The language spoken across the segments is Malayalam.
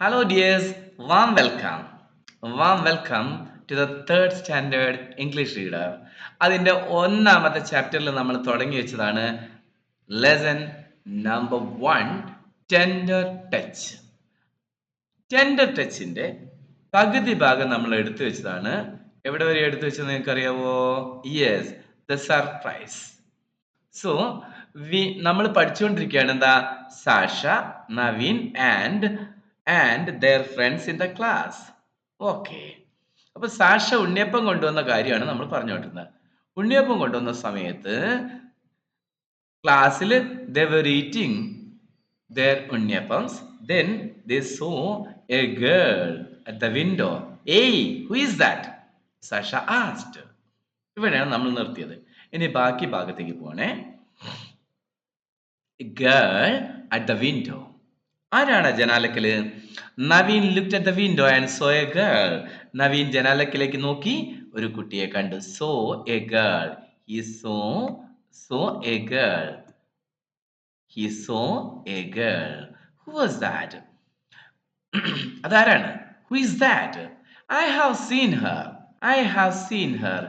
Hello, dears. Warm welcome. Warm welcome to the third standard English reader. അതിന്റെ ഒന്നാമത്തെ ചാപ്റ്ററിൽ നമ്മൾ തുടങ്ങി വെച്ചതാണ് lesson number one tender touch tender ടച്ചിന്റെ പകുതി ഭാഗം നമ്മൾ എടുത്തു വെച്ചതാണ് എവിടെ വരെ എടുത്തു വെച്ചത് നിങ്ങൾക്ക് അറിയാവോ yes the surprise so we നമ്മൾ പഠിച്ചുകൊണ്ടിരിക്കുകയാണ് എന്താ Sasha Naveen and and their friends in the class okay അപ്പൊ സാഷ ഉണ്ണിയപ്പം കൊണ്ടുവന്ന കാര്യമാണ് നമ്മൾ പറഞ്ഞുകൊണ്ടിരുന്നത്. ഉണ്ണിയപ്പം കൊണ്ടുവന്ന സമയത്ത് ക്ലാസ്സിൽ they're eating their unniyappams. Then they saw a girl at the window hey who is that Sasha asked ഇവിടെയാണ് നമ്മൾ നിർത്തിയത്. ഇനി ബാക്കി ഭാഗത്തേക്ക് പോണേ. ഗേൾ അറ്റ് ദ വിൻഡോ ആരാണ് ജനാലക്കൽ? Naveen look at the window and saw a girl. Naveen ജനാലക്കിലേക്ക് നോക്കി ഒരു കുട്ടിയെ കണ്ടു. Saw a girl. He saw saw a girl. He saw a girl. Who was that? അതാരാണ്? Who is that? I have seen her. I have seen her.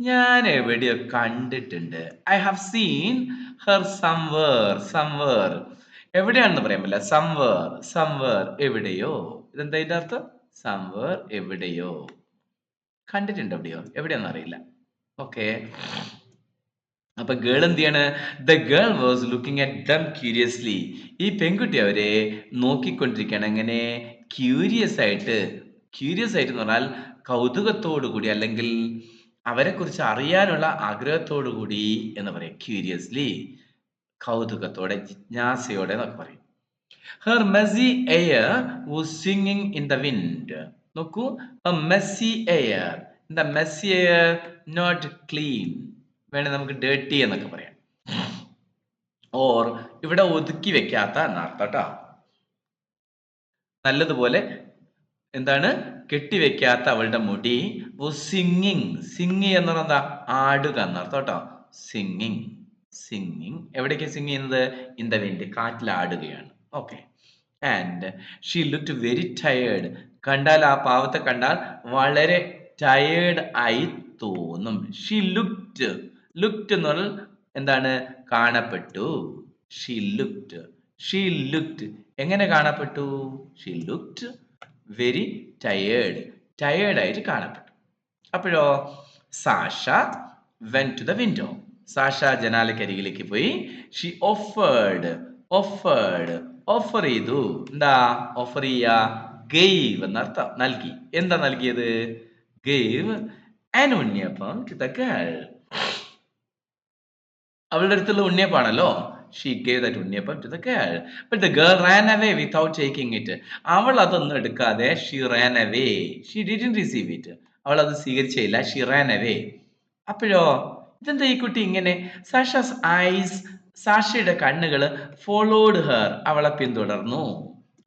ഞാൻ എവിടെയോ കണ്ടിട്ടുണ്ട്. I have seen her somewhere somewhere. എവിടെയാണെന്ന് പറയാൻ പറ്റില്ല. സംവേർ സംവേർ എവിടെയോ. ഇതെന്താ ഇതിന്റെ അർത്ഥം? സംവേർ എവിടെയോ. കണ്ടിട്ടുണ്ട് എവിടെയോ? എവിടെയാണെന്ന് അറിയില്ല. ഓക്കെ അപ്പൊ ഗേൾ എന്ത് ചെയ്യാണ്? The girl was looking at them curiously ഈ പെൺകുട്ടി അവരെ നോക്കിക്കൊണ്ടിരിക്കുകയാണ്. എങ്ങനെ? ക്യൂരിയസ് ആയിട്ട്. ക്യൂരിയസ് ആയിട്ട് എന്ന് പറഞ്ഞാൽ കൗതുകത്തോടു കൂടി അല്ലെങ്കിൽ അവരെ കുറിച്ച് അറിയാനുള്ള ആഗ്രഹത്തോടു കൂടി എന്ന് പറയാം. ക്യൂരിയസ്ലി കൗതുകത്തോടെ ജിജ്ഞാസയോടെ എന്നൊക്കെ പറയും. Her messy hair was singing in the wind നോക്കൂ messy hair the messy hair not clean വേണേ നമുക്ക് ഡേർട്ടി എന്നൊക്കെ പറയാം. ഓർ ഇവിടെ ഒതുക്കി വെക്കാത്ത എന്നർത്ഥം കേട്ടോ നല്ലതുപോലെ എന്താണ്? കെട്ടിവെക്കാത്ത അവളുടെ മുടി സിംഗിങ് സിംഗ് എന്ന് പറഞ്ഞാൽ എന്താ? ആടുക എന്നർത്ഥം കേട്ടോ സിംഗിങ് സിംഗിങ് എവിടേക്ക് സിംഗ് ചെയ്യുന്നത്? ഇൻ ദ വിൻഡ് കാറ്റിൽ okay and she look very tired കണ്ടാൽ ആ പാവത്തെ കണ്ടാൽ വളരെ ടയേർഡ് ആയി തോന്നും. ഷീ ലുക്ഡ് ലുക്ഡ് എന്ന് പറഞ്ഞാൽ എന്താണ്? കാണപ്പെട്ടു. ഷീ ലുക്ഡ് ഷീ ലുക്ഡ് എങ്ങനെ കാണപ്പെട്ടു? She looked very tired tired ആയിട്ട് കാണപ്പെട്ടു. അപ്പോഴോ Sasha went to the window Sasha ജനാലക്കരികിലേക്ക് പോയി. ഷി ഓഫേർഡ് ഓഫേർഡ് ഓഫർ ചെയ്തു. എന്താ? ഓഫർ ചെയ്യ ഗെയ്വ് എന്നർത്ഥം. നൽകി. എന്താ നൽകിയത്? ഗെയ്വ് ആൻ ഉണ്ണിയപ്പം അവളുടെ അടുത്തുള്ള ഉണ്ണിയപ്പാണല്ലോ she gave that unniyappam to the girl but the girl ran away without taking it അവൾ അതൊന്നും എടുക്കാതെ she ran away she did receive it അവൾ അത് സ്വീകരിച്ചില്ല ഷീ റാൻ അവേ അപ്പോഴോ? ഇതെന്താ ഈ കുട്ടി ഇങ്ങനെ? സാഷാസ് ഐസ് സാഷയുടെ കണ്ണുകൾ ഫോളോഡ് ഹെർ അവളെ പിന്തുടർന്നു.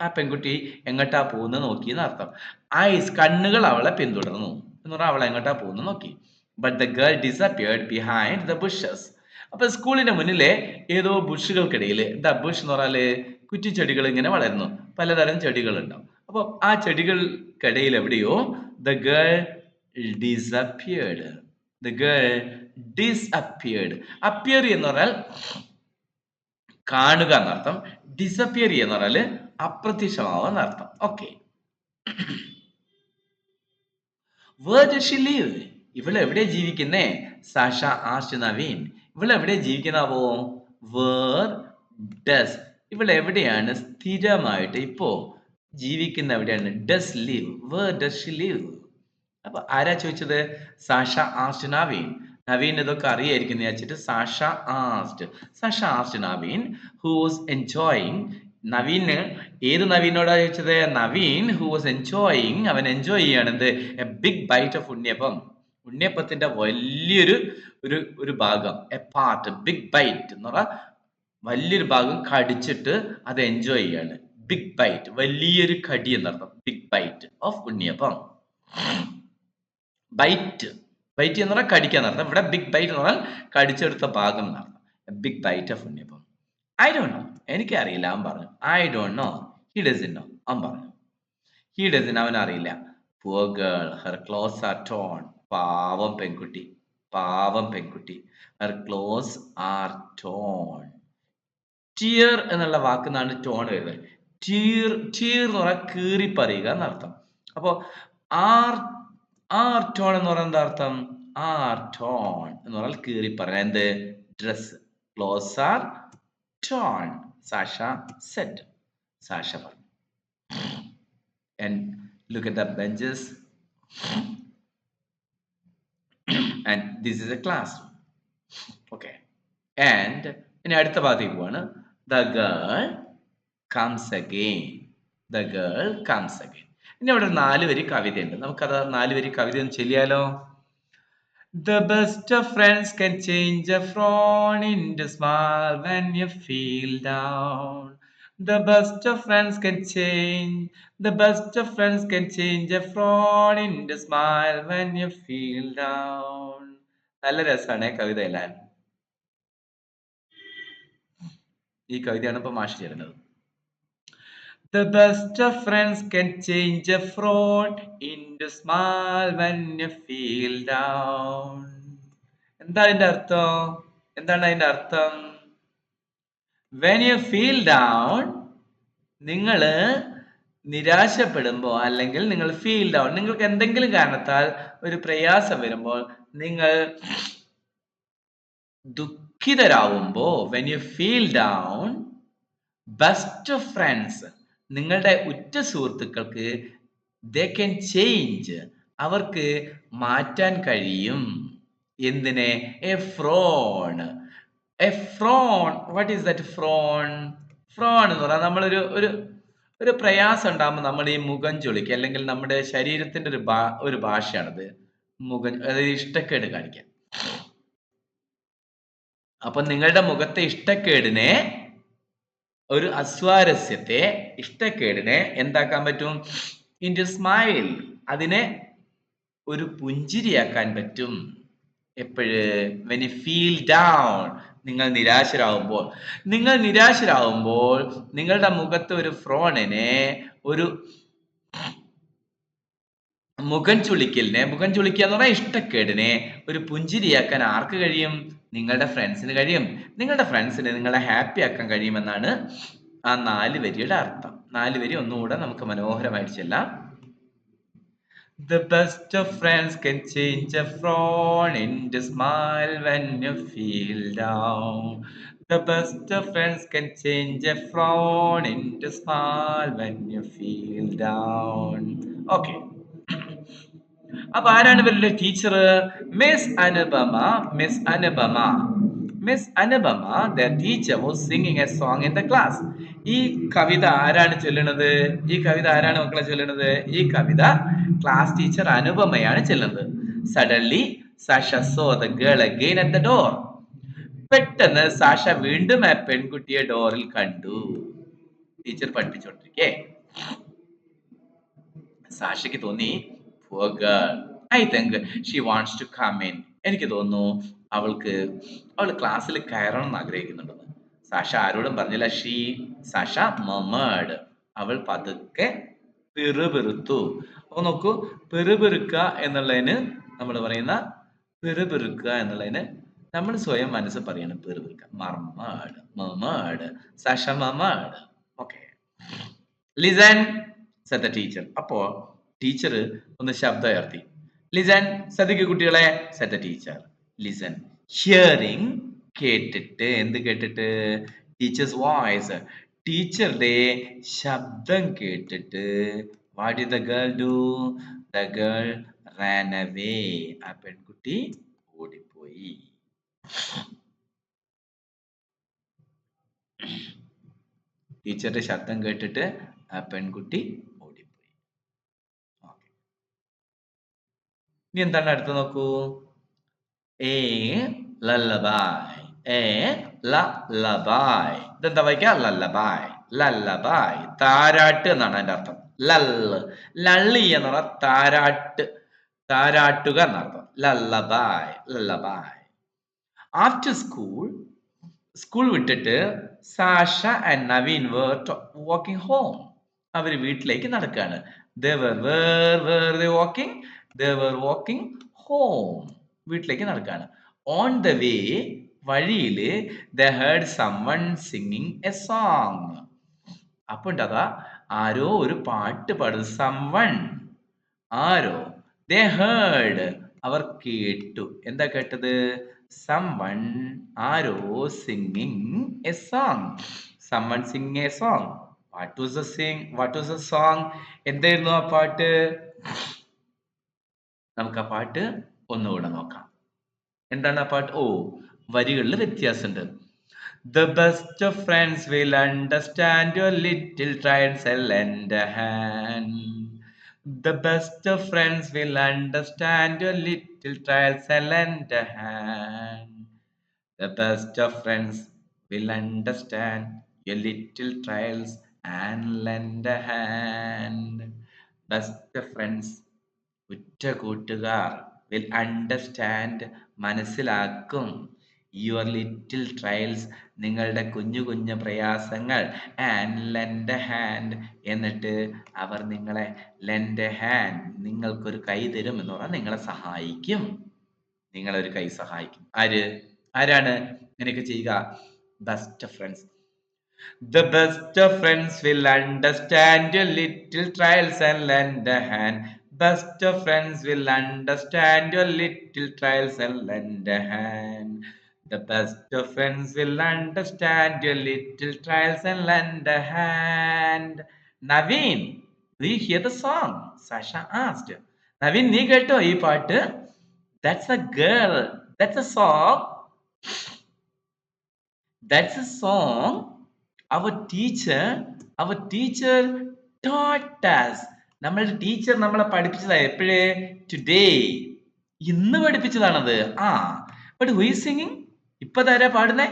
ആ പെൺകുട്ടി എങ്ങോട്ടാ പോകുന്നത് നോക്കി എന്നർത്ഥം. ഐസ് കണ്ണുകൾ അവളെ പിന്തുടർന്നു. എന്ന് പറഞ്ഞാൽ അവളെ എങ്ങോട്ടാ പോകുന്നത് നോക്കി. But the girl disappeared behind the bushes അപ്പൊ സ്കൂളിന്റെ മുന്നിലെ ഏതോ ബുഷുകൾക്കിടയിൽ ദ ബുഷ് എന്ന് പറഞ്ഞാൽ കുറ്റിച്ചെടികൾ ഇങ്ങനെ വളരുന്നു. പലതരം ചെടികൾ ഉണ്ടാവും അപ്പൊ ആ ചെടികൾക്കിടയിൽ എവിടെയോ the girl disappeared the girl disappeared appear എന്ന് പറഞ്ഞാൽ കാണുക എന്നർത്ഥം. ഡിസപ്പിയർ എന്ന് പറഞ്ഞാൽ അപ്രത്യക്ഷമാവുക എന്നർത്ഥം. ഓക്കെ ലീവ് ഇവൾ എവിടെ ജീവിക്കുന്നേ? Sasha asked Naveen. ഇവൾ എവിടെ ജീവിക്കുന്നാവോ വേർ ഡസ് ഇവൾ എവിടെയാണ് സ്ഥിരമായിട്ട് ഇപ്പോ ജീവിക്കുന്ന എവിടെയാണ്? Does live where does live അപ്പൊ ആരാ ചോദിച്ചത്? Sasha asked Naveen. നവീൻ ഇതൊക്കെ അറിയായിരിക്കും എന്ന് വിചാരിച്ചിട്ട് Sasha asked. Sasha asked Naveen who was enjoying Naveen ഏത് നവീനോടാ ചോദിച്ചത്? നവീൻ ഹു വാസ് എൻജോയിങ് അവൻ എൻജോയ് ചെയ്യാണ് എന്ത് a big bite of unniyappam. ഉണ്ണിയപ്പത്തിന്റെ വലിയൊരു ഒരു ഒരു ഭാഗം എ പാർട്ട് ബിഗ് ബൈറ്റ് എന്ന് പറഞ്ഞാൽ വലിയൊരു ഭാഗം കടിച്ചിട്ട് അത് എൻജോയ് ചെയ്യാണ് ബിഗ് ബൈറ്റ് വലിയൊരു കടി എന്നർത്ഥം big bite of unniyappam. Bite bite എന്ന് പറഞ്ഞാൽ കടിക്കുക എന്നർത്ഥം ഇവിടെ ബിഗ് ബൈറ്റ് എന്ന് പറഞ്ഞാൽ കടിച്ചെടുത്ത ഭാഗം എന്നർത്ഥം big bite of unniyappam. I don't know എനിക്കറിയില്ല. അവൻ പറഞ്ഞു. I don't know he doesn't know അവൻ പറഞ്ഞു. ഹി ഇൻ അവൻ അറിയില്ല poor girl her clothes are torn പാവം പെൺകുട്ടി. പാവം പെൺകുട്ടി. Her clothes are torn tear എന്നുള്ള വാക്ക് നിന്നാണ് ടോൺ വരുന്നത് ടീർ ടീർ എന്ന് പറഞ്ഞാൽ കീറി പറയുക എന്നർത്ഥം. അപ്പോ ആർ ആർ ടോൺ എന്ന് പറഞ്ഞാൽ എന്താ അർത്ഥം? ആർ ടോൺ എന്ന് പറഞ്ഞാൽ കീറി പറയാൻ എന്ത്? Dress clothes are torn Sasha said Sasha പറഞ്ഞു. And look at the benches. And this is a classroom. Okay. And ഇനി അടുത്ത ഭാഗത്തേക്ക് പോവാണ്. The girl comes again the girl comes again ഇനി അവിടെ നാല് വരി കവിതയുണ്ട് നമുക്കത് നാല് വരി കവിത ഒന്ന് ചൊല്ലിയാലോ The best of friends can change a frown into smile when you feel down. The best of friends can change. The best of friends can change a frown into smile when you feel down. നല്ല രസമാണ് കവിത എല്ലാം ഈ കവിതയാണ് ഇപ്പൊ മാഷ് ചേരുന്നത് The best of friends can change a frown into smile when you feel down. എന്താ അതിന്റെ അർത്ഥം എന്താണ് അതിന്റെ അർത്ഥം വെൻ യു ഫീൽ ഡൗൺ നിങ്ങൾ നിരാശപ്പെടുമ്പോൾ അല്ലെങ്കിൽ നിങ്ങൾ ഫീൽ ഡൗൺ നിങ്ങൾക്ക് എന്തെങ്കിലും കാരണത്താൽ ഒരു പ്രയാസം വരുമ്പോൾ നിങ്ങൾ ദുഃഖിതരാവുമ്പോൾ when you feel down best friends നിങ്ങളുടെ ഉറ്റ സുഹൃത്തുക്കൾക്ക് ദേ ക്യാൻ ചേഞ്ച് അവർക്ക് മാറ്റാൻ കഴിയും. എന്തിനെ? A frown a frown what is that frown frown എന്ന് പറഞ്ഞാൽ നമ്മളൊരു ഒരു ഒരു പ്രയാസം ഉണ്ടാകുമ്പോൾ നമ്മൾ ഈ മുഖം ചൊളിക്കുക. അല്ലെങ്കിൽ നമ്മുടെ ശരീരത്തിന്റെ ഒരു ഭാ ഒരു ഭാഷയാണത്. മുഖം അതായത് ഇഷ്ടക്കേട് കാണിക്കാൻ അപ്പൊ നിങ്ങളുടെ മുഖത്തെ ഇഷ്ടക്കേടിനെ ഒരു അസ്വാരസ്യത്തെ ഇഷ്ടക്കേടിനെ എന്താക്കാൻ പറ്റും? ഇന്റു സ്മൈൽ അതിനെ ഒരു പുഞ്ചിരിയാക്കാൻ പറ്റും. എപ്പോഴ്? വെൻ യു ഫീൽ ഡൗൺ നിങ്ങൾ നിരാശരാകുമ്പോൾ നിങ്ങൾ നിരാശരാകുമ്പോൾ നിങ്ങളുടെ മുഖത്ത് ഒരു ഫ്രോണിനെ ഒരു മുഖം ചുളിക്കലിനെ മുഖം ചുളിക്കുക എന്ന് പറഞ്ഞാൽ ഇഷ്ടക്കേടിനെ ഒരു പുഞ്ചിരിയാക്കാൻ ആർക്ക് കഴിയും? നിങ്ങളുടെ ഫ്രണ്ട്സിന് കഴിയും നിങ്ങളുടെ ഫ്രണ്ട്സിന് നിങ്ങളെ ഹാപ്പി ആക്കാൻ കഴിയുമെന്നാണ് ആ നാല് വരിയുടെ അർത്ഥം നാല് വരി ഒന്നുകൂടെ നമുക്ക് മനോഹരമായിട്ട് ചെല്ലാം The best of friends can change a frown into smile when you feel down. The best of friends can change a frown into smile when you feel down. Okay. അപ്പൊ ആരാണ് ഇവരുടെ teacher miss Anupama miss Anupama. Miss Anupama the teacher was singing a song in the class ഈ കവിത ആരാണ് ചൊല്ലുന്നത്? ഈ കവിത ആരാണ് മക്കളെ ചൊല്ലുന്നത്? ഈ കവിത ക്ലാസ് ടീച്ചർ അനുപമയാണ് ചൊല്ലുന്നത്. Suddenly Sasha saw the girl again at the door പെട്ടെന്ന് സാഷ വീണ്ടും ആ പെൺകുട്ടിയെ ഡോറിൽ കണ്ടു. ടീച്ചർ പഠിപ്പിച്ചോണ്ടിരിക്കേ. സാഷയ്ക്ക് തോന്നി poor girl I think she wants to come in എനിക്ക് തോന്നുന്നു അവൾക്ക് അവൾ ക്ലാസ്സിൽ കയറണം എന്ന് ആഗ്രഹിക്കുന്നുണ്ടെന്ന്. സാഷ ആരോടും പറഞ്ഞില്ല. ഷീ സാഷ മമേഡ് അവൾ പതുക്കെ പിറുപിറുത്തു. അപ്പൊ നോക്കൂ പിറുപിറുക്ക എന്നുള്ളതിന് നമ്മൾ പറയുന്ന പിറുപിറുക്കുക എന്നുള്ളതിന് നമ്മൾ സ്വയം മനസ്സ് പറയണം പിറുപിറുക്ക. Mermaid mermaid Sasha mermaid okay listen set teacher അപ്പോ ടീച്ചർ ഒന്ന് ശബ്ദം ഉയർത്തി ലിസൺ ശ്രദ്ധിക്കൂ കുട്ടികളെ സെറ്റ് ടീച്ചർ ലിസൺ ഹിയറിംഗ് കേട്ടിട്ട് എന്ത് കേട്ടിട്ട്? ടീച്ചേഴ്സ് വോയിസ് ടീച്ചറുടെ ശബ്ദം കേട്ടിട്ട് what did the girl do the girl ran away ആ പെൺകുട്ടി ഓടിപ്പോയി. ടീച്ചറുടെ ശബ്ദം കേട്ടിട്ട് ആ പെൺകുട്ടി ഓടിപ്പോയി ഓക്കെ ഇനി എന്താണ് അടുത്ത് നോക്കൂ? എ ലല്ലബായ് എ ലല്ലബായ് ഇതെന്താ വായിക്കുക ലല്ലബായ് ലല്ലബായ് താരാട്ട് എന്നാണ് അതിന്റെ അർത്ഥം. ലല്ല് ലള്ളി എന്ന് പറഞ്ഞാൽ താരാട്ട്. താരാട്ടുക എന്നർത്ഥം lullaby lullaby after school school വിട്ടിട്ട് Sasha and Naveen were walking home അവർ വീട്ടിലേക്ക് നടക്കുകയാണ് they were where were they walking? They were walking home വീട്ടിലേക്ക് നടക്കാണ് on the way വഴിയിൽ they heard someone singing a song അപ്പൊ ഉണ്ടാകാ ആരോ ഒരു പാട്ട് പാടുന്നു someone ആരോ they heard അവർ കേട്ടു എന്താ കേട്ടത് someone arrow singing a song someone singing a song what was the sing what was the song എന്തായിരുന്നു ആ പാട്ട് നമുക്ക് ആ പാട്ട് ഒന്നുകൂടെ നോക്കാം എന്താണ് ആ പാട്ട് ഓ വരികളിൽ വ്യത്യാസമുണ്ട് The best of friends will understand your little trials and lend a hand. The best of friends will understand your little trials and lend a hand. The best of friends will understand your little trials and lend a hand. Best of friends, ഉറ്റ കൂട്ടുകാർ വിൽ അണ്ടർസ്റ്റാൻഡ് മനസ്സിലാക്കും. യുവർ ലിറ്റിൽ ട്രയൽസ് നിങ്ങളുടെ കുഞ്ഞു കുഞ്ഞു പ്രയാസങ്ങൾ ആൻഡ് ലെൻഡ് ഹാൻഡ് എന്നിട്ട് അവർ നിങ്ങളെ ലെൻഡ് ഹാൻഡ് നിങ്ങൾക്കൊരു കൈ തരും എന്ന് പറഞ്ഞാൽ നിങ്ങളെ സഹായിക്കും. നിങ്ങളൊരു കൈ സഹായിക്കും. ആര്? ആരാണ്? ഇങ്ങനെയൊക്കെ ചെയ്യുക. Best friends The best of friends will understand your little trials and lend a hand. Best of friends will understand your little trials and lend a hand. The best of friends will understand your little trials and lend a hand. Naveen, do you hear the song? Sasha asked. Naveen, nee kelto part paattu? That's a girl. That's a song. That's a song. Our teacher, our teacher taught us നമ്മളുടെ ടീച്ചർ നമ്മളെ പഠിപ്പിച്ചതാ എപ്പോഴേ? ടുഡേ ഇന്ന് പഠിപ്പിച്ചതാണത്. ആ ബട്ട് ഹു ഈസ് സിംഗിങ് ഇപ്പൊ താരാ പാടുന്നേ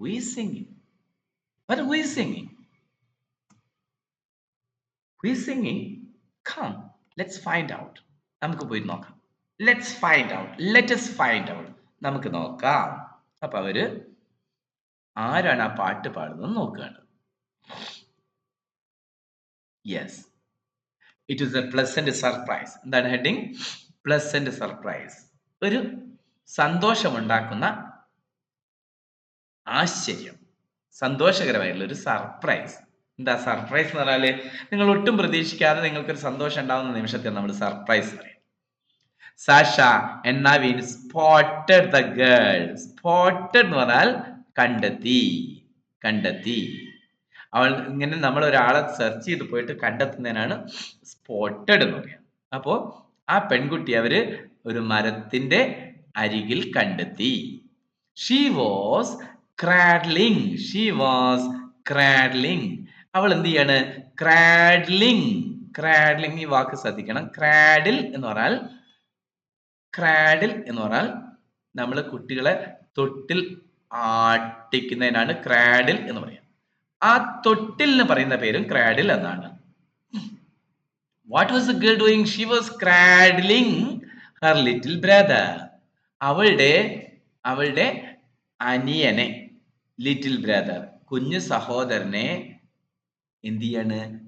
who singing but who is singing who is singing come let's find out നമുക്ക് പോയി നോക്കാം. Let's find out let's find out നമുക്ക് നോക്കാം. അപ്പൊ അവർ ആരാണ് ആ പാട്ട് പാടുന്നത് നോക്കുകയാണ് yes it is a pleasant surprise. that heading? Pleasant surprise. ഒരു സന്തോഷമുണ്ടാക്കുന്ന ആശ്ചര്യം. സന്തോഷകരമായിട്ടുള്ള ഒരു സർപ്രൈസ് എന്താ സർപ്രൈസ് എന്ന് പറഞ്ഞാൽ നിങ്ങൾ ഒട്ടും പ്രതീക്ഷിക്കാതെ നിങ്ങൾക്ക് ഒരു സന്തോഷം ഉണ്ടാവുന്ന നിമിഷത്തെ നമ്മൾ സർപ്രൈസ് പറയും. Sasha and spotted the girl spotted എന്ന് പറഞ്ഞാൽ കണ്ടെത്തി. കണ്ടെത്തി. അവൾ ഇങ്ങനെ നമ്മൾ ഒരാളെ സെർച്ച് ചെയ്ത് പോയിട്ട് കണ്ടെത്തുന്നതിനാണ് സ്പോട്ടഡ് എന്ന് പറയുക അപ്പോ ആ പെൺകുട്ടി അവർ ഒരു മരത്തിന്റെ അരികിൽ കണ്ടെത്തി. She was cradling she was cradling അവൾ എന്ത് ചെയ്യാണ്? ക്രാഡ്ലിംഗ് ക്രാഡ്ലിംഗ് ഈ വാക്ക് ശ്രദ്ധിക്കണം. ക്രാഡിൽ എന്ന് പറഞ്ഞാൽ ക്രാഡിൽ എന്ന് പറഞ്ഞാൽ നമ്മൾ കുട്ടികളെ തൊട്ടിൽ ആട്ടിക്കുന്നതിനാണ് ക്രാഡിൽ എന്ന് പറയുക ആ തൊട്ടിൽ എന്ന് പറയുന്ന പേരും ക്രാഡിൽ എന്നാണ്. What was the girl doing she was cradling her little brother അവളുടെ അവളുടെ അനിയനെ ലിറ്റിൽ ബ്രദർ കുഞ്ഞു സഹോദരനെ എന്ത് ചെയ്യാണ്?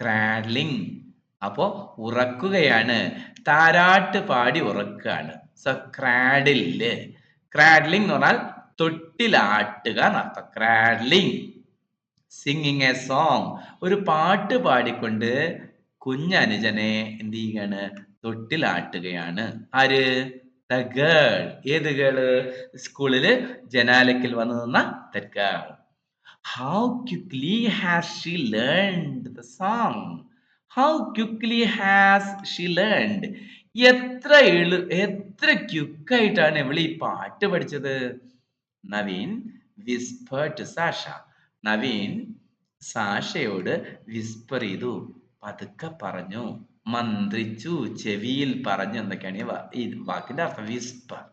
ക്രാഡ്ലിംഗ് അപ്പോ ഉറക്കുകയാണ്. താരാട്ട് പാടി ഉറക്കുകയാണ്. സോ ക്രാഡിൽ ക്രാഡ്ലിംഗ് എന്ന് പറഞ്ഞാൽ തൊട്ടിലാട്ടുക എന്നർത്ഥം. ക്രാഡ്ലിംഗ് സിംഗിങ് എ സോങ് ഒരു പാട്ട് പാടിക്കൊണ്ട് കുഞ്ഞനുജനെ എന്ത് ചെയ്യുകയാണ് തൊട്ടിലാട്ടുകയാണ്. ആര്? ദ ഗേൾ ഏത് ഗേൾ സ്കൂളിൽ ജനാലക്കിൽ വന്നു നിന്ന the girl how quickly has she learned the song how quickly has she learned എത്ര എളു എത്ര ക്യുക്കായിട്ടാണ് ഇവൾ ഈ പാട്ട് പഠിച്ചത്? നവീൻ വിസ്പേർഡ് സാഷ. നവീൻ സാഷയോട് വിസ്പർ ചെയ്തു. പതുക്കെ പറഞ്ഞു. മന്ത്രിച്ചു. ചെവിയിൽ പറഞ്ഞു. എന്നൊക്കെയാണ് ഈ വാക്കിന്റെ അർത്ഥം? Whisper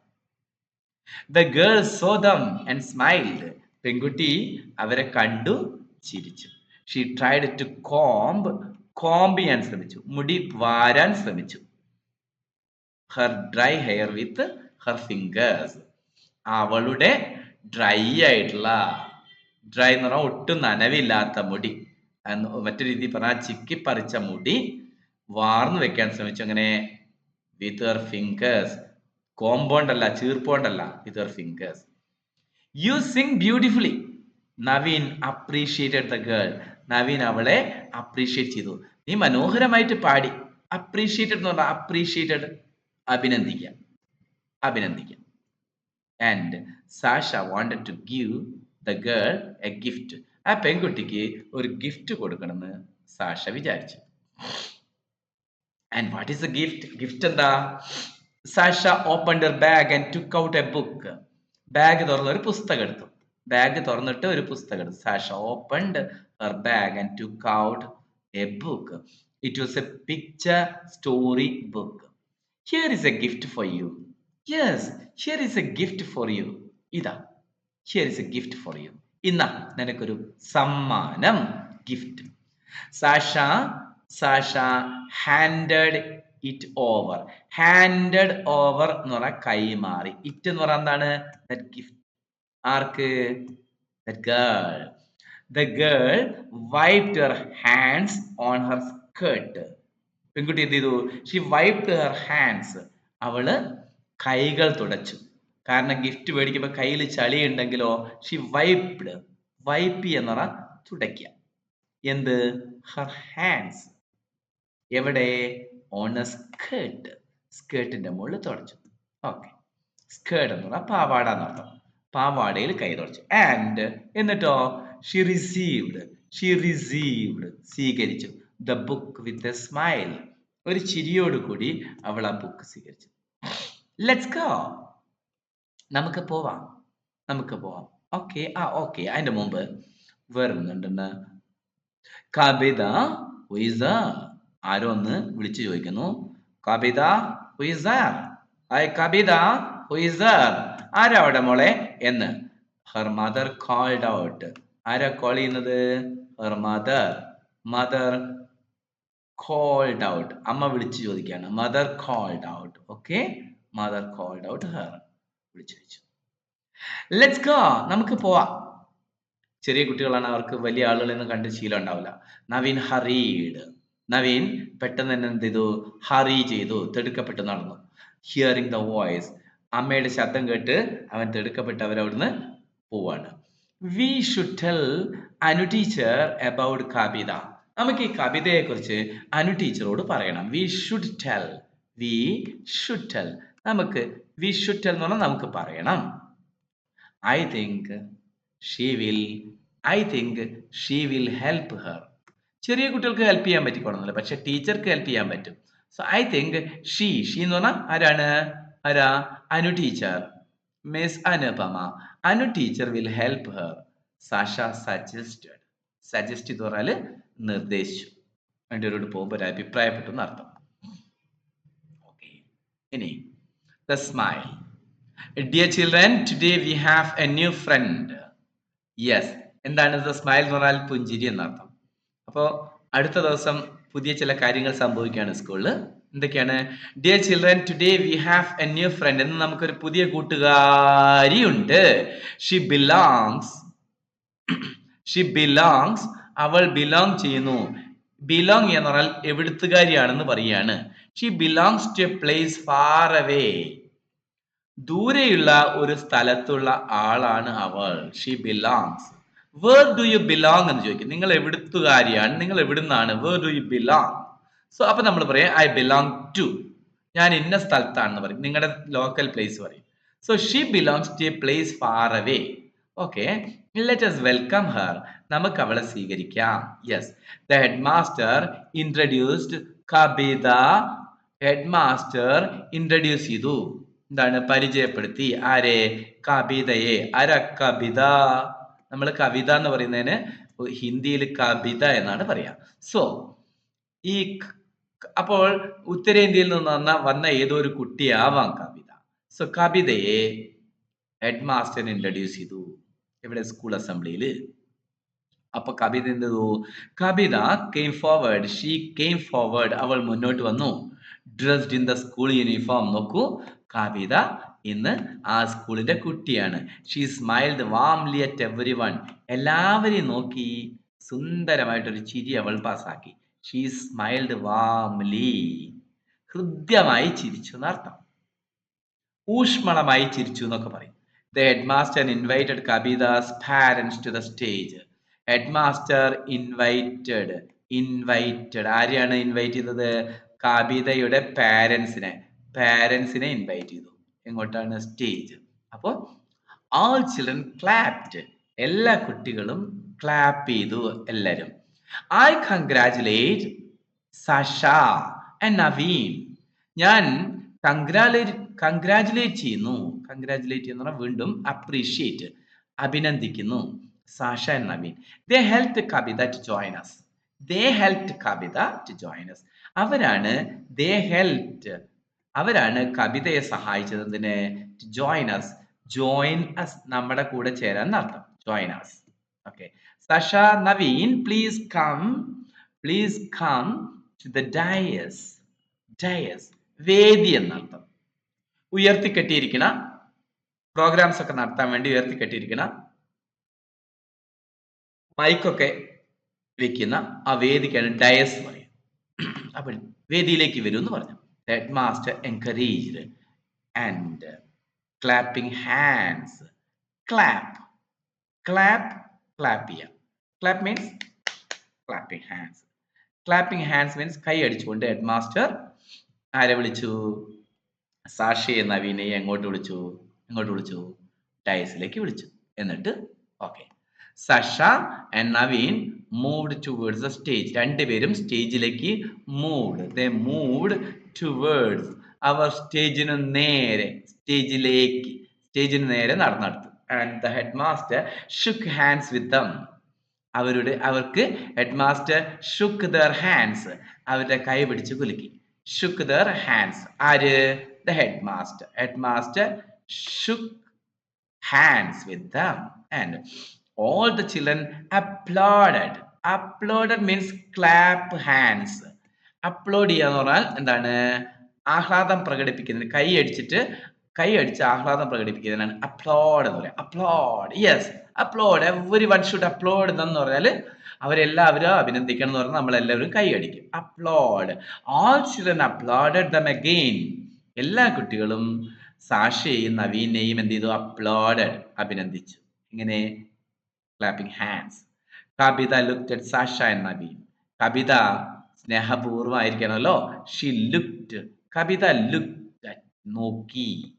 the girl saw them and smiled പെൺകുട്ടി അവരെ കണ്ടു ചിരിച്ചു. She tried to comb comb ചെയ്യാൻ ശ്രമിച്ചു. മുടി വാരാൻ ശ്രമിച്ചു. Her dry hair with her fingers അവളുടെ ഡ്രൈ ആയിട്ടുള്ള ഡ്രൈ എന്ന് പറഞ്ഞാൽ ഒട്ടും നനവില്ലാത്ത മുടി. മറ്റൊരു രീതി പറഞ്ഞാൽ ചിക്കി പറിച്ച മുടി വാർന്നു വെക്കാൻ ശ്രമിച്ചു. അങ്ങനെ വിത്ത് ഹർ ഫിംഗേഴ്സ് കോമ്പൗണ്ട് ചീർപ്പോണ്ടല്ല with her fingers you sing beautifully Naveen appreciated the girl Naveen അവളെ അപ്രീഷിയേറ്റ് ചെയ്തു. നീ മനോഹരമായിട്ട് പാടി. അപ്രീഷിയേറ്റഡ് എന്ന് പറഞ്ഞാൽ അപ്രീഷിയേറ്റഡ് അഭിനന്ദിക്കാം. അഭിനന്ദിക്കാം. And Sasha wanted to give the girl a gift ആ പെൺകുട്ടിക്ക് ഒരു ഗിഫ്റ്റ് കൊടുക്കണമെന്ന് സാഷ വിചാരിച്ചു. And what is a gift gift എന്താ? Sasha open her bag and took out a book bag തുറന്ന് ഒരു പുസ്തകം എടുത്തു. ബാഗ് തുറന്നിട്ട് ഒരു പുസ്തകം എടുത്തു. Sasha opened her bag and took out a book it was a picture story book here is a gift for you yes here is a gift for you ഇതാ. Here is a gift for you ഇന്ന നിനക്കൊരു സമ്മാനം gift Sasha Sasha handed it over handed over എന്ന് പറഞ്ഞാൽ കൈമാറി. ഇറ്റ് എന്ന് പറഞ്ഞാൽ എന്താണ്? That gift arc? The girl the girl wiped her hands on her skirt പെൺകുട്ടി എന്ത് ചെയ്തു? ഷി വൈപ്ഡ് ഹർ ഹാൻഡ്സ് അവൾ കൈകൾ തുടച്ചു. കാരണം ഗിഫ്റ്റ് മേടിക്കുമ്പോൾ കയ്യിൽ ചളി ഉണ്ടെങ്കിലോ ഷി വൈപ്ഡ് വൈപ്പ് എന്ന് പറഞ്ഞാൽ തുടയ്ക്കുക. എന്ത്? ഹർ ഹാൻഡ്സ് എവിടെ? ഓൺ എ സ്കേർട്ട് സ്കേർട്ടിന്റെ മുകളിൽ തുടച്ചു. ഓക്കെ സ്കേർട്ട് എന്ന് പറഞ്ഞാൽ പാവാട എന്നർത്ഥം പാവാടയിൽ കൈ തുടച്ചു. ആൻഡ് എന്നിട്ടോ? ഷി റിസീവ്ഡ് ഷി റിസീവ്ഡ് സ്വീകരിച്ചു. The book with a smile ഒരു ചിരിയോട് കൂടി അവൾ ആ ബുക്ക് സ്വീകരിച്ചു. ലെറ്റ്സ് ഗോ നമുക്ക് പോവാം. നമുക്ക് പോവാം. ഓക്കെ. ആ ഓക്കെ. അതിന്റെ മുമ്പ് വരുന്നുണ്ടെന്ന് കവിത ഉയിസ. ആരോ ഒന്ന് വിളിച്ചു ചോദിക്കുന്നു. കവിത ഉയിസർ ഹായ് കവിത ഉയിസർ ആരാ അവിടെ മോളെ? എന്ന്. ഹർ മദർ കോൾഡ് ഔട്ട് ആരാ കോൾ ചെയ്യുന്നത്? Her mother mother called out അമ്മ വിളിച്ചു ചോദിക്കുകയാണ്. Mother called out okay mother called out her വിളിച്ചു ചോദിച്ചു. ലെറ്റ്സ് ഗോ നമുക്ക് പോവാം. ചെറിയ കുട്ടികളാണ് അവർക്ക് വലിയ ആളുകളൊന്നും കണ്ട് ശീലം ഉണ്ടാവില്ല. നവീൻ ഹറീഡ് നവീൻ പെട്ടെന്ന് തന്നെ എന്ത് ചെയ്തു? ഹറി ചെയ്തു. തിടുക്കപ്പെട്ട് നടന്നു. ഹിയറിംഗ് ദ വോയിസ് അമ്മയുടെ ശബ്ദം കേട്ട് അവൻ തിടുക്കപ്പെട്ട് അവരവിടുന്ന് പോവാണ്. We should tell Anu teacher about Kavitha. നമുക്ക് ഈ കവിതയെ കുറിച്ച് അനു ടീച്ചറോട് പറയണം. We should tell we should tell നമുക്ക് വി ഷുഡ് ടെൽ എന്ന് പറഞ്ഞാൽ നമുക്ക് പറയണം. I think she will I think she will help her ചെറിയ കുട്ടികൾക്ക് ഹെൽപ്പ് ചെയ്യാൻ പറ്റിക്കോണമെന്നില്ല പക്ഷെ ടീച്ചർക്ക് ഹെൽപ്പ് ചെയ്യാൻ പറ്റും. So I think she she എന്ന് പറഞ്ഞാൽ ആരാണ്? ആരാ? Anu teacher. Miss Anupama. Anu teacher will help her Sasha suggested suggest എന്ന് പറഞ്ഞാൽ നിർദ്ദേശിച്ചു. രണ്ടുപേരോട് പോകുമ്പോൾ ഒരു അഭിപ്രായപ്പെട്ടു എന്നർത്ഥം. ഓക്കെ ഇനി the smile dear children today we have a new friend yes എന്താണ് ദ സ്മൈൽ എന്ന് പറഞ്ഞാൽ പുഞ്ചിരി എന്നർത്ഥം. അപ്പോൾ അടുത്ത ദിവസം പുതിയ ചില കാര്യങ്ങൾ സംഭവിക്കുകയാണ് സ്കൂളിൽ എന്തൊക്കെയാണ്? Dear children today we have a new friend എന്ന് നമുക്കൊരു പുതിയ കൂട്ടുകാരി ഉണ്ട്. ഷി ബിലോങ്സ് ഷി ബിലോങ്സ് അവൾ ബിലോങ് ചെയ്യുന്നു. ബിലോങ് എന്ന് പറഞ്ഞാൽ എവിടുത്തുകാരിയാണെന്ന് പറയാണ് she belongs to a place far away ദൂരെയുള്ള ഒരു സ്ഥലത്തുള്ള ആളാണ് അവൾ. She belongs where do you belong എന്ന് ചോദിക്കും. നിങ്ങൾ എവിടുത്തുകാരിയാണ്? നിങ്ങൾ എവിടുന്നാണ്? Where do you belong so അപ്പൊ നമ്മൾ പറയും ഐ ബിലോങ് ടു ഞാൻ ഇന്ന സ്ഥലത്താണെന്ന് പറയും. നിങ്ങളുടെ ലോക്കൽ പ്ലേസ് പറയും. So she belongs to a place far away okay let's welcome her നമുക്ക് അവളെ സ്വീകരിക്കാം. Yes the head master introduced Kabita head master introduce ചെയ്തു. എന്താണ്? പരിചയപ്പെടുത്തി. ആരെ? കവിതയെ ആര കവിത നമ്മൾ കവിത എന്ന് പറയുന്നതിന് ഹിന്ദിയിൽ കവിത എന്നാണ് പറയാ. സോ ഈ അപ്പോൾ ഉത്തരേന്ത്യയിൽ നിന്ന് വന്ന വന്ന ഏതോ ഒരു കുട്ടിയാവാം കവിത സോ കവിതയെ ഹെഡ് മാസ്റ്റർ ഇൻട്രഡ്യൂസ് ചെയ്തു ഇവിടെ സ്കൂൾ അസംബ്ലിയിൽ അപ്പൊ കവിത എന്ത് ചെയ്തു? Kavitha came forward she came forward അവൾ മുന്നോട്ട് വന്നു. Dressed in the school uniform നോക്കൂ കവിത ഇന്ന് ആ സ്കൂളിന്റെ കുട്ടിയാണ്. She smiled warmly at everyone എല്ലാവരെയും നോക്കി സുന്ദരമായിട്ടൊരു ചിരി അവൾ പാസ്സാക്കി. ഷീ സ്മൈൽഡ് വാംലി ഹൃദ്യമായി ചിരിച്ചു എന്നർത്ഥം. ഊഷ്മളമായി ചിരിച്ചു എന്നൊക്കെ പറയും. The head master invited Kabita's parents to the stage head master invited invited ആരെയാണ് ഇൻവൈറ്റ് ചെയ്തത്? കവിതയുടെ പാരൻസിനെ പാരൻസിനെ ഇൻവൈറ്റ് ചെയ്തു. എങ്ങോട്ടാണ്? സ്റ്റേജ് അപ്പോൾ ആൾ ചിൽഡ്രൻ ക്ലാപ്ഡ് എല്ലാ കുട്ടികളും ക്ലാപ്പ് ചെയ്തു എല്ലാരും. I congratulate Sasha and Naveen ഞാൻ കൺഗ്രാലേറ്റ് കൺഗ്രാറ്റുലേറ്റ് ചെയ്യുന്നു. എന്ന് പറഞ്ഞാൽ വീണ്ടും അപ്രീഷിയേറ്റ് അഭിനന്ദിക്കുന്നു. Sasha and Naveen they help Kavitha to join us they help Kavitha to join us അവരാണ് ദേ ഹെൽപ്പ് അവരാണ് കവിതയെ സഹായിച്ചത് എന്തിന്? ജോയിൻ അസ് ജോയിൻ അസ് നമ്മുടെ കൂടെ ചേരാൻ അർത്ഥം join us okay Sasha Naveen please come please come to the dais dais വേദി എന്നർത്ഥം. ഉയർത്തിക്കെട്ടിയിരിക്കണ. പ്രോഗ്രാംസ് ഒക്കെ നടത്താൻ വേണ്ടി ഉയർത്തിക്കെട്ടിയിരിക്കണ മൈക്കൊക്കെ വെക്കുന്ന ആ വേദിക്കാണ് ഡയസ് പറയും അപ്പോൾ വേദിയിലേക്ക് വരൂ എന്ന് പറഞ്ഞു. Head master encouraged and clapping hands clap clap clap ചെയ്യാം. Clap means clapping hands clapping hands means കൈ അടിച്ചുകൊണ്ട് ഹെഡ് മാസ്റ്റർ ആരെ വിളിച്ചു? സാക്ഷിയെ നവീനെ എങ്ങോട്ട് വിളിച്ചു. എങ്ങോട്ട് വിളിച്ചു. ഡയസിലേക്ക് വിളിച്ചു. എന്നിട്ട് okay Sasha and Naveen moved towards the stage രണ്ടുപേരും സ്റ്റേജിലേക്ക് മൂവ്ഡ് ദ മൂവ്ഡ് ടുവേർഡ്സ് അവർ സ്റ്റേജിന് നേരെ സ്റ്റേജിലേക്ക് സ്റ്റേജിന് നേരെ നടന്നെടുത്തു. And the head master shook hands with them അവരുടെ അവർക്ക് head master shook their hands അവരുടെ കൈ പിടിച്ച് കുലുക്കി. ഷുക്ക് ദർ ഹാൻഡ്സ് ആര്? The head master head master shook hands with them and all the children applauded. Applauded means clap hands. Applaud ചെയ്യുക പറഞ്ഞാൽ എന്താണ്? ആഹ്ലാദം പ്രകടിപ്പിക്കുന്നതിന് കൈ അടിച്ചിട്ട് കൈ അടിച്ച് ആഹ്ലാദം പ്രകടിപ്പിക്കുന്നതിനാണ് അപ്ലോഡ് എന്ന് പറയാം. Applaud yes applaud everyone should applaud എന്ന് പറഞ്ഞാൽ അവരെല്ലാവരും അഭിനന്ദിക്കണം എന്ന് പറഞ്ഞാൽ നമ്മളെല്ലാവരും കൈ അടിക്കും. Applaud all children applauded them again എല്ലാ കുട്ടികളും സാക്ഷിയെയും നവീനെയും എന്ത് ചെയ്തു? അപ്ലോഡഡ് അഭിനന്ദിച്ചു. ഇങ്ങനെ clapping hands Kavitha looked at Sasha and Naveen Kavitha സ്നേഹപൂർവമായിരിക്കണമല്ലോ. She looked Kavitha looked നോക്കി.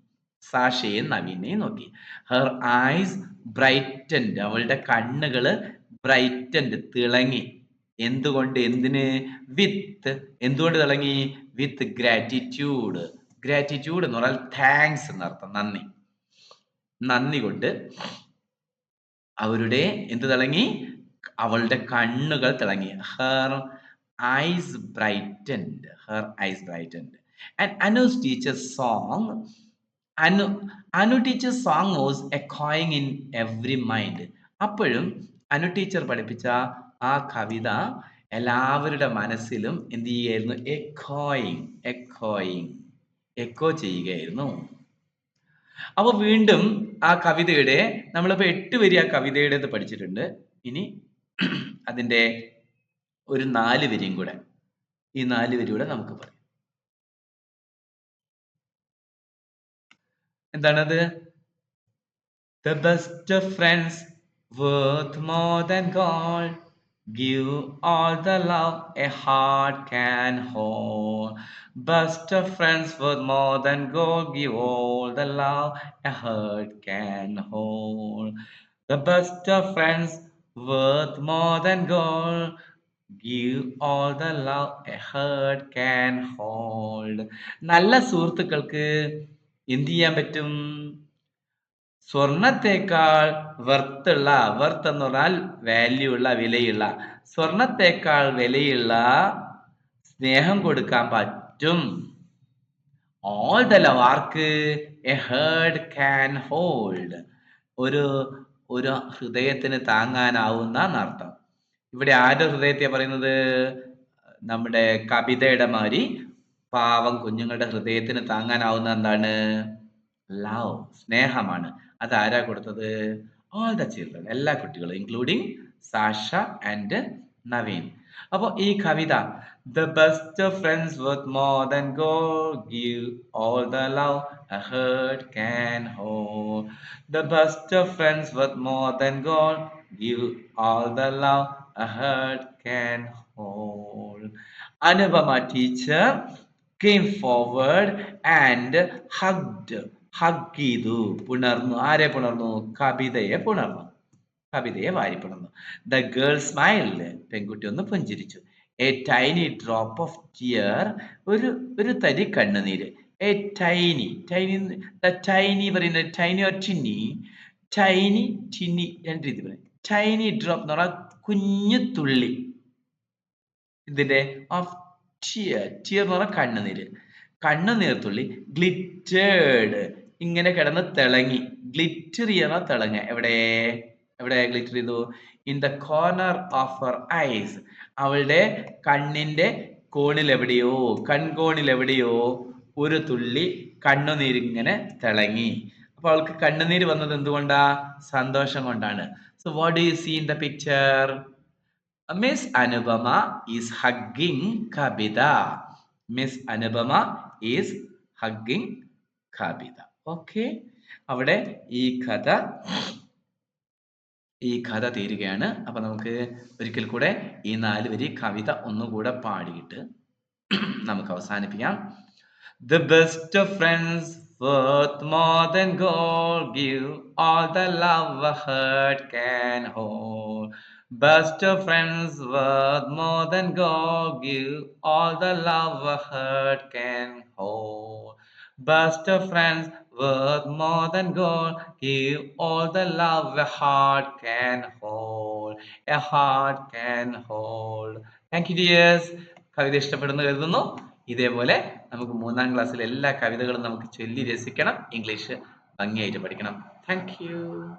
സാഷയെയും നവീനെയും നോക്കി. ഹെർ ഐസ് ബ്രൈറ്റൻഡ് അവളുടെ കണ്ണുകൾ ബ്രൈറ്റൻഡ് തിളങ്ങി. എന്തുകൊണ്ട്? എന്തിന്? വിത്ത് എന്തുകൊണ്ട് തിളങ്ങി? വിത്ത് ഗ്രാറ്റിറ്റ്യൂഡ് ഗ്രാറ്റിറ്റ്യൂഡ് എന്ന് പറഞ്ഞാൽ താങ്ക്സ് എന്നർത്ഥം. നന്ദി. നന്ദി കൊണ്ട് അവരുടെ എന്ത് തിളങ്ങി? അവളുടെ കണ്ണുകൾ തിളങ്ങി. Her eyes brightened her eyes brightened and Anu's teacher song Anu Anu teacher song was എക്കോയിങ് in every mind അപ്പോഴും അനു ടീച്ചർ പഠിപ്പിച്ച ആ കവിത എല്ലാവരുടെ മനസ്സിലും എന്ത് ചെയ്യുകയായിരുന്നു? എക്കോയിങ് എക്കോയിങ് എക്കോ ചെയ്യുകയായിരുന്നു. അപ്പൊ വീണ്ടും ആ കവിതയുടെ നമ്മളിപ്പോ എട്ട് വരി ആ കവിതയുടെ പഠിച്ചിട്ടുണ്ട്. ഇനി അതിന്റെ ഒരു നാല് വരിയും കൂടെ. ഈ നാല് വരി കൂടെ നമുക്ക് പറയാം. എന്താണത്? The best of friends worth more than gold Give all the love a heart can hold. Best of friends worth more than gold. Give all the love a heart can hold. The best of friends worth more than gold. Give all the love a heart can hold. നല്ല സുഹൃത്തുക്കൾക്ക് എന്ത് ചെയ്യാൻ പറ്റും സ്വർണത്തേക്കാൾ വെർത്തുള്ള വെർത്ത് എന്ന് പറഞ്ഞാൽ വാല്യൂ ഉള്ള വിലയുള്ള. സ്വർണത്തേക്കാൾ വിലയുള്ള സ്നേഹം കൊടുക്കാൻ പറ്റും. All the love a heart can hold ഒരു ഒരു ഹൃദയത്തിന് താങ്ങാനാവുന്ന അർത്ഥം ഇവിടെ ആരുടെ ഹൃദയത്തെ പറയുന്നത്? നമ്മുടെ കവിതയുടെ മാതിരി പാവം കുഞ്ഞുങ്ങളുടെ ഹൃദയത്തിന് താങ്ങാനാവുന്ന എന്താണ്? ലവ് സ്നേഹമാണ്. അത് ആരാ കൊടുത്തത്? ഓൾ ദ ചിൽഡ്രൻ എല്ലാ കുട്ടികളും ഇൻക്ലൂഡിങ് സാഷ ആൻഡ് നവീൻ അപ്പോൾ ഈ കവിത the best friends with more than go give all the love a heart can ഹോ the best friends with more than go give all the love a heart can hold Anupama teacher came forward and hugged hug ചെയ്തു പുണർന്നു. ആരെ പുണർന്നു? കവിതയെ പുണർന്നു. കവിതയെ വാരി പുണർന്നു. ദ ഗേൾ സ്മൈൽ പെൺകുട്ടി ഒന്ന് പുഞ്ചിരിച്ചു. A tiny drop of tear ഒരു ഒരു തരി കണ്ണുനീര്. A tiny tiny the tiny പറയുന്ന tiny or tinny tiny tinny രണ്ട് രീതി പറയും. ടൈനി ഡ്രോപ്പ് എന്ന് പറഞ്ഞാൽ കുഞ്ഞു തുള്ളി. ഇതിന്റെ ഓഫ് ടിയർ ടിയർ എന്ന് പറഞ്ഞാൽ കണ്ണുനീര്. കണ്ണുനീർ തുള്ളി. ഗ്ലിറ്റേർഡ് ഇങ്ങനെ കിടന്ന് തിളങ്ങി. ഗ്ലിറ്റർ ചെയ്യണ തിളങ്ങ എവിടെ? എവിടെ ഗ്ലിറ്റർ ചെയ്തു? In the corner of her eyes അവളുടെ കണ്ണിന്റെ കോണിൽ എവിടെയോ കൺകോണിൽ എവിടെയോ ഒരു തുള്ളി കണ്ണുനീരിങ്ങനെ തിളങ്ങി. അപ്പൊ അവൾക്ക് കണ്ണുനീര് വന്നത് എന്തുകൊണ്ടാ? സന്തോഷം കൊണ്ടാണ്. So what do you see in the picture miss Anupama is hugging Kavitha miss Anupama is hugging Kavitha okay അവിടെ ഈ കഥ ഈ കഥ തീരുകയാണ് അപ്പൊ നമുക്ക് ഒരിക്കൽ കൂടെ ഈ നാല് വരി കവിത ഒന്നുകൂടെ പാടിയിട്ട് നമുക്ക് അവസാനിപ്പിക്കാം the best of friends worth more than gold give all the love a heart can hold best of friends worth more than gold give all the love a heart can hold best of friends worth more than gold. Give all the love a heart can hold a heart can hold. Thank you dears. കവിത ഇഷ്ടപ്പെടുന്നു കരുതുന്നു. ഇതേപോലെ നമുക്ക് മൂന്നാം ക്ലാസ്സിലെ എല്ലാ കവിതകളും നമുക്ക് ചൊല്ലി രസിക്കണം. ഇംഗ്ലീഷ് ഭംഗിയായിട്ട് പഠിക്കണം. Thank you